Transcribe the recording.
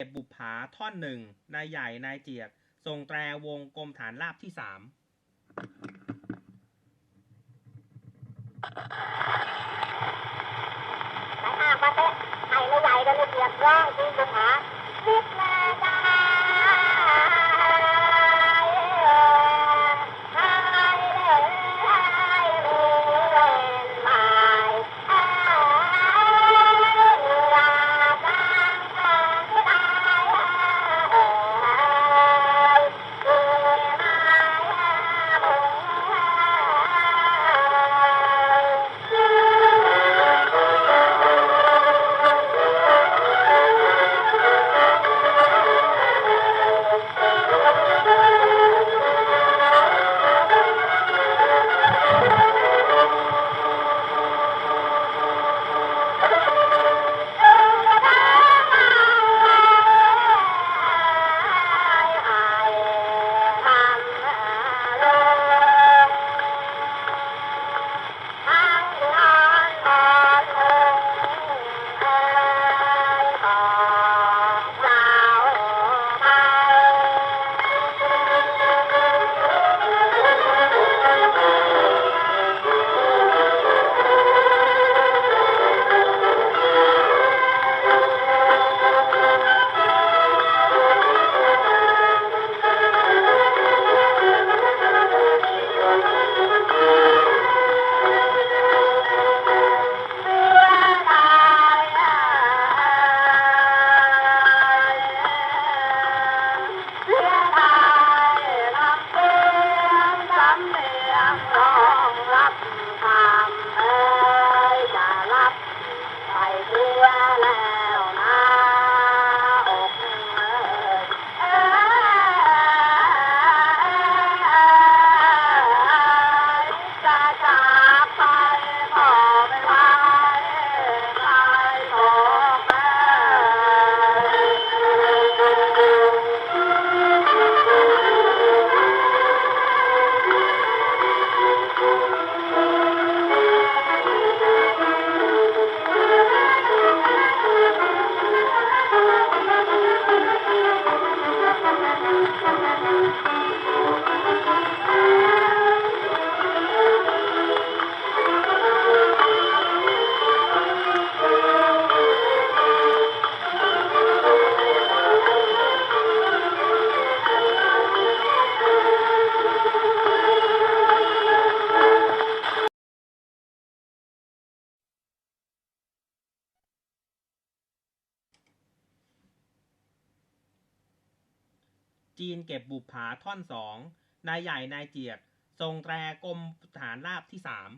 เก็บบุปผาท่อนหนึ่งนายใหญ่นายเจียกทรงแตรวงกรมฐานราบที่สามไปห้างมาเตะไอ้นายใหญ่ก็เลยเจียบร้องจริงจุหาสิบแม่ จีนเก็บบุปผาท่อนสองนายใหญ่นายเจียกทรงแตรกรมฐานราบที่สาม